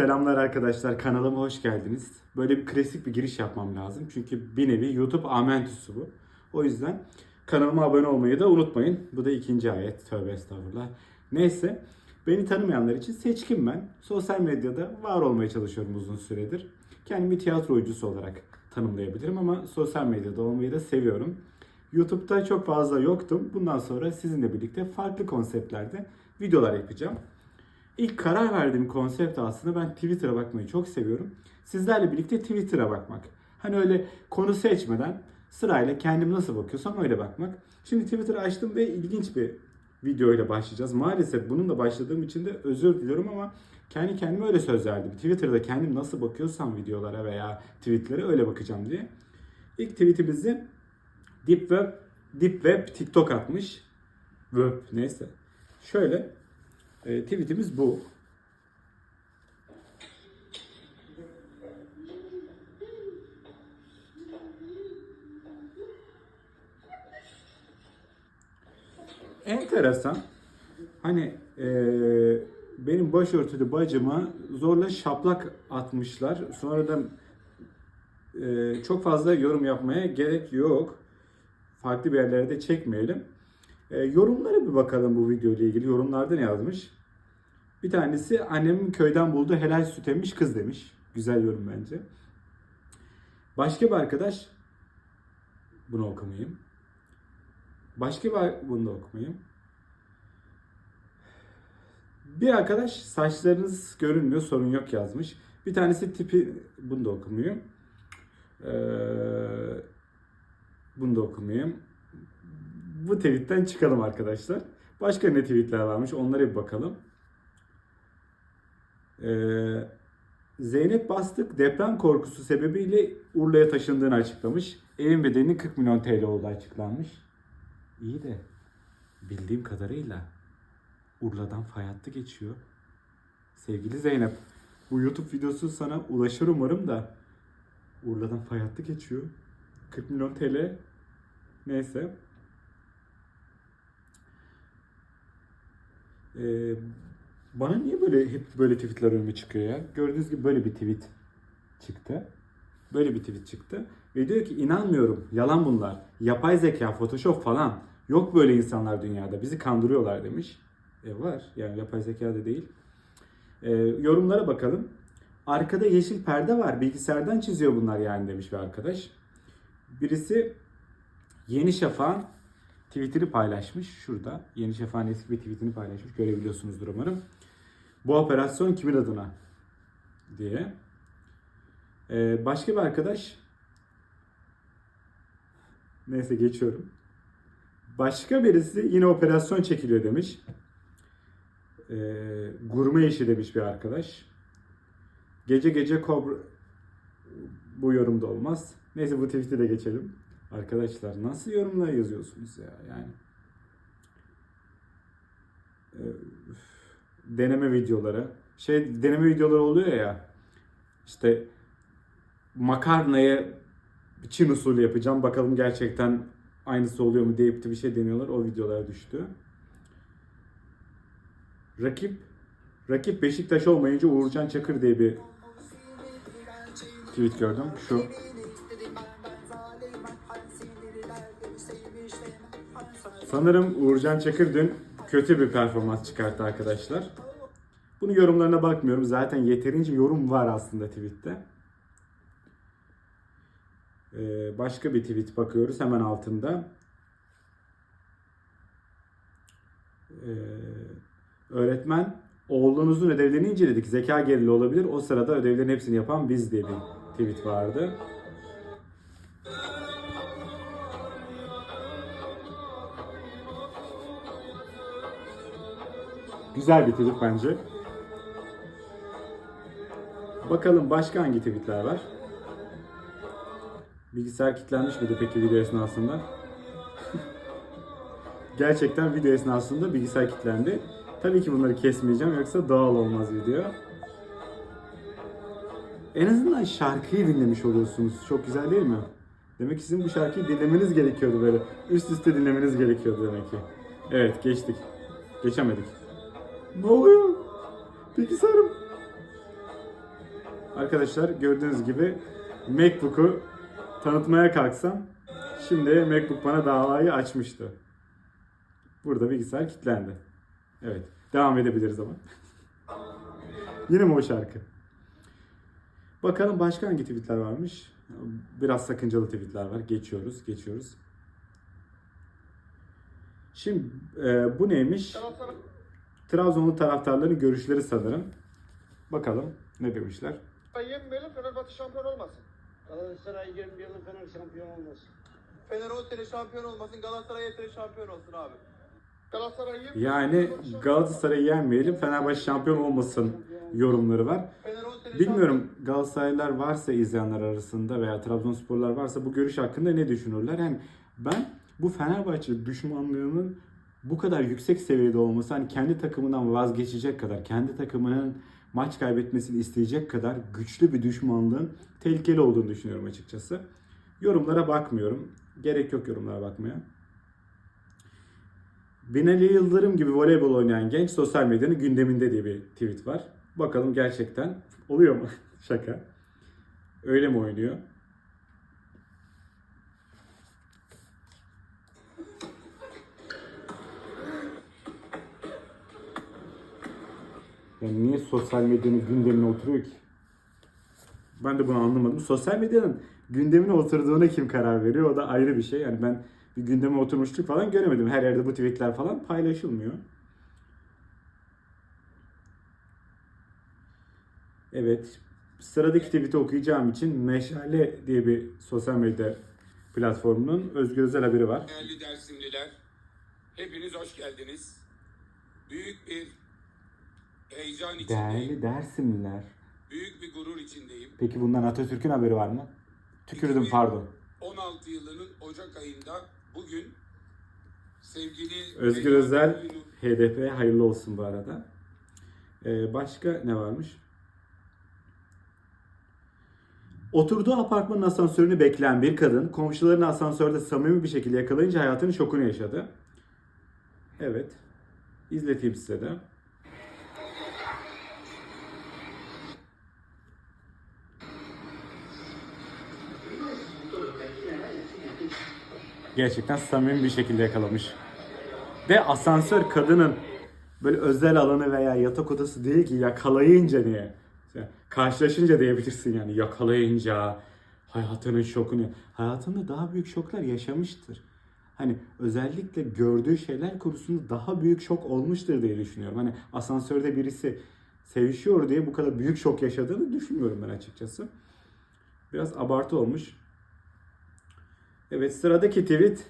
Selamlar arkadaşlar, kanalıma hoş geldiniz. Böyle bir klasik bir giriş yapmam lazım. Çünkü bir nevi YouTube amentüsü bu. O yüzden kanalıma abone olmayı da unutmayın. Bu da ikinci ayet. Tövbe estağfurullah. Neyse, beni tanımayanlar için seçkin ben. Sosyal medyada var olmaya çalışıyorum uzun süredir. Kendimi tiyatro oyuncusu olarak tanımlayabilirim ama sosyal medyada olmayı da seviyorum. YouTube'da çok fazla yoktum. Bundan sonra sizinle birlikte farklı konseptlerde videolar yapacağım. İlk karar verdiğim konsept aslında ben Twitter'a bakmayı çok seviyorum. Sizlerle birlikte Twitter'a bakmak. Hani öyle konu seçmeden sırayla kendim nasıl bakıyorsam öyle bakmak. Şimdi Twitter'ı açtım ve ilginç bir video ile başlayacağız. Maalesef bununla başladığım için de özür diliyorum ama kendi kendime öyle söz verdim. Twitter'da kendim nasıl bakıyorsam videolara veya tweetlere öyle bakacağım diye. İlk tweetimizi Deep Web, Deep Web TikTok atmış. Web neyse. Şöyle e, tweetimiz bu. Enteresan. Hani e, benim başörtülü bacıma zorla şaplak atmışlar. Sonradan e, çok fazla yorum yapmaya gerek yok. Farklı bir yerlere de çekmeyelim. E, yorumlara bir bakalım bu video ile ilgili. Yorumlarda ne yazmış? Bir tanesi annemin köyden bulduğu helal süt emmiş kız demiş. Güzel yorum bence. Başka bir arkadaş bunu okumayayım. Başka bir bunu da okumayayım. Bir arkadaş saçlarınız görünmüyor sorun yok yazmış. Bir tanesi tipi bunu da okumayayım. Ee, bunu da okumayayım. Bu tweetten çıkalım arkadaşlar. Başka ne tweetler varmış onlara bir bakalım. Ee, Zeynep Bastık deprem korkusu sebebiyle Urla'ya taşındığını açıklamış. Evin bedeli 40 milyon TL olduğu açıklanmış. İyi de bildiğim kadarıyla Urla'dan fay hattı geçiyor. Sevgili Zeynep, bu YouTube videosu sana ulaşır umarım da Urla'dan fay hattı geçiyor. 40 milyon TL. Neyse. Ee, bana niye böyle hep böyle tweetler önüme çıkıyor ya? Gördüğünüz gibi böyle bir tweet çıktı. Böyle bir tweet çıktı. Ve diyor ki inanmıyorum. Yalan bunlar. Yapay zeka, photoshop falan. Yok böyle insanlar dünyada. Bizi kandırıyorlar demiş. E var. Yani yapay zeka da değil. E, yorumlara bakalım. Arkada yeşil perde var. Bilgisayardan çiziyor bunlar yani demiş bir arkadaş. Birisi Yeni Şafak'ın tweetini paylaşmış. Şurada. Yeni Şafak'ın eski bir tweetini paylaşmış. Görebiliyorsunuzdur umarım. Bu operasyon kimin adına? diye. Ee, başka bir arkadaş neyse geçiyorum. Başka birisi yine operasyon çekiliyor demiş. Ee, gurme işi demiş bir arkadaş. Gece gece kobra bu yorumda olmaz. Neyse bu tweet'i de geçelim. Arkadaşlar nasıl yorumlar yazıyorsunuz ya yani. Ee, deneme videoları. Şey deneme videoları oluyor ya. İşte makarnaya Çin usulü yapacağım. Bakalım gerçekten aynısı oluyor mu deyip de bir şey deniyorlar. O videolar düştü. Rakip Rakip Beşiktaş olmayınca Uğurcan Çakır diye bir tweet gördüm. Şu. Sanırım Uğurcan Çakır dün kötü bir performans çıkarttı arkadaşlar. Bunu yorumlarına bakmıyorum. Zaten yeterince yorum var aslında tweette. Ee, başka bir tweet bakıyoruz hemen altında. Ee, öğretmen oğlunuzun ödevlerini inceledik. Zeka gerili olabilir. O sırada ödevlerin hepsini yapan biz diye bir tweet vardı. Güzel bir tweet bence. Bakalım başka hangi tweetler var? Bilgisayar kilitlenmiş miydi peki video esnasında? Gerçekten video esnasında bilgisayar kilitlendi. Tabii ki bunları kesmeyeceğim yoksa doğal olmaz video. En azından şarkıyı dinlemiş oluyorsunuz. Çok güzel değil mi? Demek ki sizin bu şarkıyı dinlemeniz gerekiyordu böyle. Üst üste dinlemeniz gerekiyordu demek ki. Evet geçtik. Geçemedik. Ne oluyor? Bilgisayarım. Arkadaşlar gördüğünüz gibi MacBook'u tanıtmaya kalksam şimdi MacBook bana davayı açmıştı. Burada bilgisayar kilitlendi. Evet. Devam edebiliriz ama. Yine mi o şarkı? Bakalım başka hangi tweetler varmış? Biraz sakıncalı tweetler var. Geçiyoruz, geçiyoruz. Şimdi e, bu neymiş? Trabzonlu taraftarların görüşleri sanırım. Bakalım ne demişler? yenmeyelim Fenerbahçe şampiyon olmasın. Galatasaray yenmeyelim Fener şampiyon olmasın. Fener 10 sene şampiyon olmasın, Galatasaray 7 sene şampiyon olsun abi. Galatasaray. Yani Galatasaray'ı yenmeyelim, Fenerbahçe şampiyon olmasın yorumları var. 10 Bilmiyorum Galatasaraylılar varsa izleyenler arasında veya Trabzonsporlar varsa bu görüş hakkında ne düşünürler? Yani ben bu Fenerbahçe düşmanlığının bu kadar yüksek seviyede olması hani kendi takımından vazgeçecek kadar, kendi takımının maç kaybetmesini isteyecek kadar güçlü bir düşmanlığın tehlikeli olduğunu düşünüyorum açıkçası. Yorumlara bakmıyorum. Gerek yok yorumlara bakmaya. Binali Yıldırım gibi voleybol oynayan genç sosyal medyanın gündeminde diye bir tweet var. Bakalım gerçekten oluyor mu? Şaka. Öyle mi oynuyor? Yani niye sosyal medyanın gündemine oturuyor ki? Ben de bunu anlamadım. Sosyal medyanın gündemine oturduğuna kim karar veriyor? O da ayrı bir şey. Yani ben bir gündeme oturmuşluk falan göremedim. Her yerde bu tweetler falan paylaşılmıyor. Evet. Sıradaki tweet'i okuyacağım için Meşale diye bir sosyal medya platformunun Özgür Özel haberi var. Değerli Dersimliler, hepiniz hoş geldiniz. Büyük bir heyecan içindeyim. Değerli Dersimliler. Büyük bir gurur içindeyim. Peki bundan Atatürk'ün haberi var mı? Tükürdüm pardon. 16 yılının Ocak ayında bugün sevgili Özgür Özel HDP hayırlı olsun bu arada. Ee, başka ne varmış? Oturduğu apartmanın asansörünü bekleyen bir kadın komşularını asansörde samimi bir şekilde yakalayınca hayatının şokunu yaşadı. Evet. İzleteyim size de. Gerçekten samimi bir şekilde yakalamış. Ve asansör kadının böyle özel alanı veya yatak odası değil ki yakalayınca niye? Yani karşılaşınca diyebilirsin yani yakalayınca hayatının şokunu. Hayatında daha büyük şoklar yaşamıştır. Hani özellikle gördüğü şeyler konusunda daha büyük şok olmuştur diye düşünüyorum. Hani asansörde birisi sevişiyor diye bu kadar büyük şok yaşadığını düşünmüyorum ben açıkçası. Biraz abartı olmuş. Evet sıradaki tweet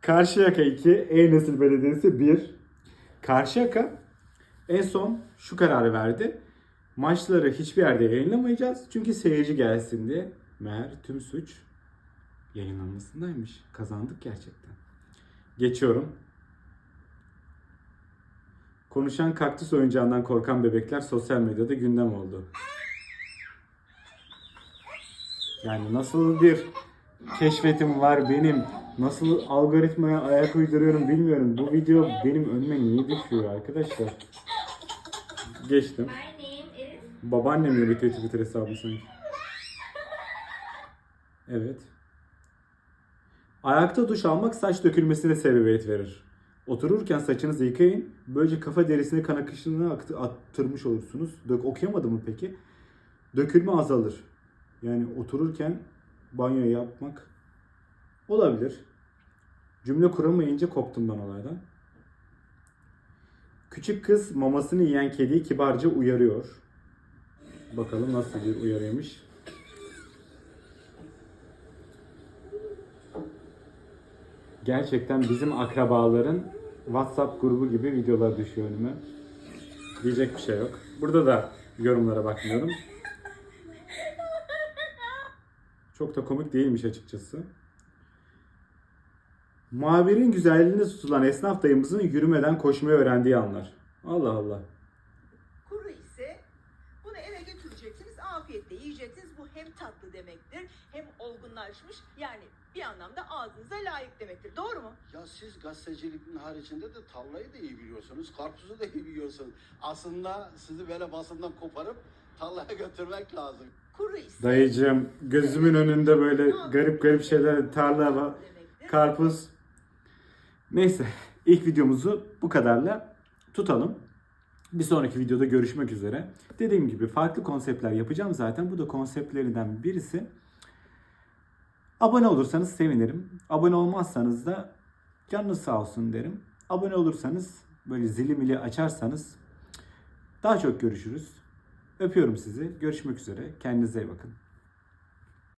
Karşıyaka 2, E-Nesil Belediyesi 1. Karşıyaka en son şu kararı verdi. Maçları hiçbir yerde yayınlamayacağız çünkü seyirci gelsin diye. Meğer tüm suç yayınlanmasındaymış. Kazandık gerçekten. Geçiyorum. Konuşan kaktüs oyuncağından korkan bebekler sosyal medyada gündem oldu. Yani nasıl bir keşfetim var benim. Nasıl algoritmaya ayak uyduruyorum bilmiyorum. Bu video benim önüme niye düşüyor arkadaşlar? Geçtim. Babaannem yönetiyor Twitter hesabı sanki. Evet. Ayakta duş almak saç dökülmesine sebebiyet verir. Otururken saçınızı yıkayın. Böylece kafa derisine kan akışını attırmış olursunuz. Dök okuyamadım mı peki? Dökülme azalır. Yani otururken banyo yapmak olabilir. Cümle kuramayınca koptum ben olaydan. Küçük kız mamasını yiyen kediyi kibarca uyarıyor. Bakalım nasıl bir uyarıymış. Gerçekten bizim akrabaların WhatsApp grubu gibi videolar düşüyor önüme. Diyecek bir şey yok. Burada da yorumlara bakmıyorum. Çok da komik değilmiş açıkçası. Muhabirin güzelliğinde tutulan esnaf dayımızın yürümeden koşmayı öğrendiği anlar. Allah Allah. Kuru ise bunu eve götüreceksiniz, afiyetle yiyeceksiniz. Bu hem tatlı demektir, hem olgunlaşmış. Yani bir anlamda ağzınıza layık demektir. Doğru mu? Ya siz gazeteciliğin haricinde de tavlayı da iyi biliyorsunuz. Karpuzu da iyi biliyorsunuz. Aslında sizi böyle basından koparıp Tarlaya götürmek lazım. Kuru ise Dayıcığım gözümün önünde böyle garip garip şeyler tarla var. Karpuz. Neyse ilk videomuzu bu kadarla tutalım. Bir sonraki videoda görüşmek üzere. Dediğim gibi farklı konseptler yapacağım zaten. Bu da konseptlerinden birisi. Abone olursanız sevinirim. Abone olmazsanız da canınız sağ olsun derim. Abone olursanız böyle zili mili açarsanız daha çok görüşürüz. Öpüyorum sizi. Görüşmek üzere. Kendinize iyi bakın.